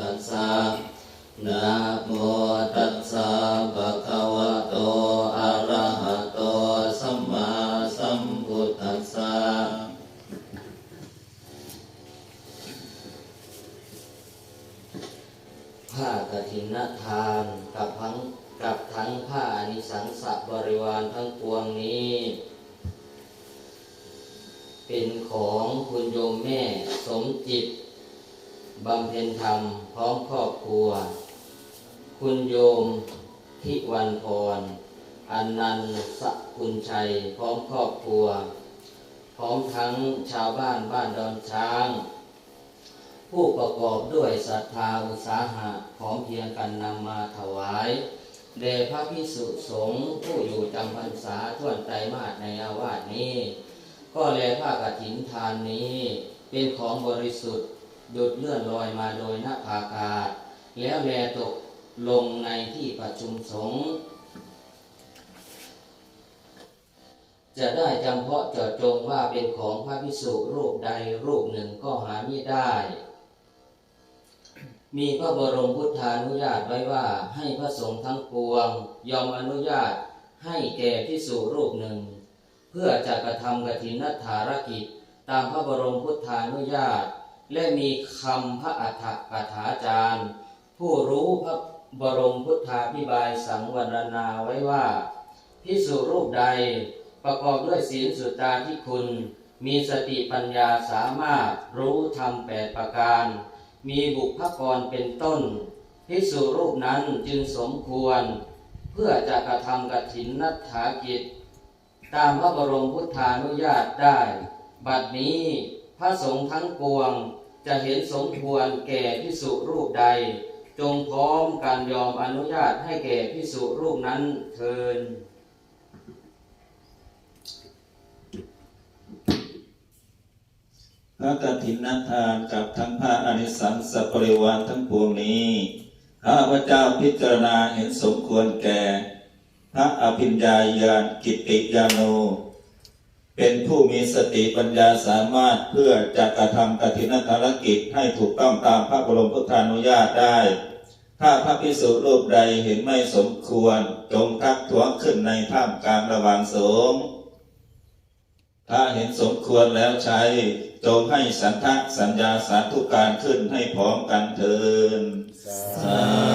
ตัสสะนะโมตัสสะภะคะวะโตอะระหะโตสัมมาสัมพุทธัสสะผ้ากฐินทานกับทั้งกับทั้งผ้าอนิสังสะบริวารทั้งปวงนี้ เป็นของคุณโยมแม่สมจิต บำเพ็ญธรรมพร้อมครอบครัว คุณโยมทิวันพรอันนันสกุลชัย พร้อมครอบครัว พร้อมทั้งชาวบ้านบ้านดอนช้าง ผู้ประกอบด้วยศรัทธาอุตสาหะพร้อมเพียงกันนำมาถวายแด่พระพิสุสงฆ์ผู้อยู่จำพรรษาท่วนไตรมาสในอาวาสนี้ ก็แลผ้ากฐินทานนี้เป็นของบริสุทธิ์ หยุดเลื่อนลอยมาโดยหน้าภากาศ แล้วแลตกลงในที่ประชุมสงฆ์จะได้จำเพาะเจาะจงว่าเป็นของพระพิสุรูปใดรูปหนึ่งก็หาไม่ได้ มีพระบรมพุทธานุญาตไว้ว่าให้พระสงฆ์ทั้งปวง ยอมอนุญาตให้แก่พิสุรูปหนึ่ง เพื่อจะกระทำกฐินนัฐารกิจ ตามพระบรมพุทธานุญาต และมีคำพระอัฏฐกถาจารย์ ผู้รู้พระบรมพุทธาพิบายสังวรณาไว้ว่าพิสุรูปใดประกอบด้วยศีลสุตตาที่คุณ มีสติปัญญาสามารถรู้ธรรมแปดประการ มีบุพกรเป็นต้นพิสุรูปนั้นจึงสมควร เพื่อจะกระทำกฐินนัฐากิจ ตามพระบรมพุทธานุญาตได้ บัดนี้ พระสงฆ์ทั้งปวงจะเห็นสมควรแก่พิสุรูปใด จงพร้อมการยอมอนุญาตให้แก่พิสุรูปนั้นเทินพระกฐินนทานกับทั้งพระอนิสังสปริวารทั้งปวงนี้ข้าพเจ้าพิจารณาเห็นสมควรแก่ พระอภิญญาญาณกิตติยาโน เป็นผู้มีสติปัญญาสามารถเพื่อจะกระทำกฐินภารกิจให้ถูกต้องตามพระบรมพุทธานุญาตได้ ถ้าพระพิสุรูปใดเห็นไม่สมควร จงทักท้วงขึ้นในท่ามกลางระหว่างสงฆ์ถ้าเห็นสมควรแล้วใช้ จงให้สันทักสัญญาสาธุการขึ้นให้พร้อมกันเถินสา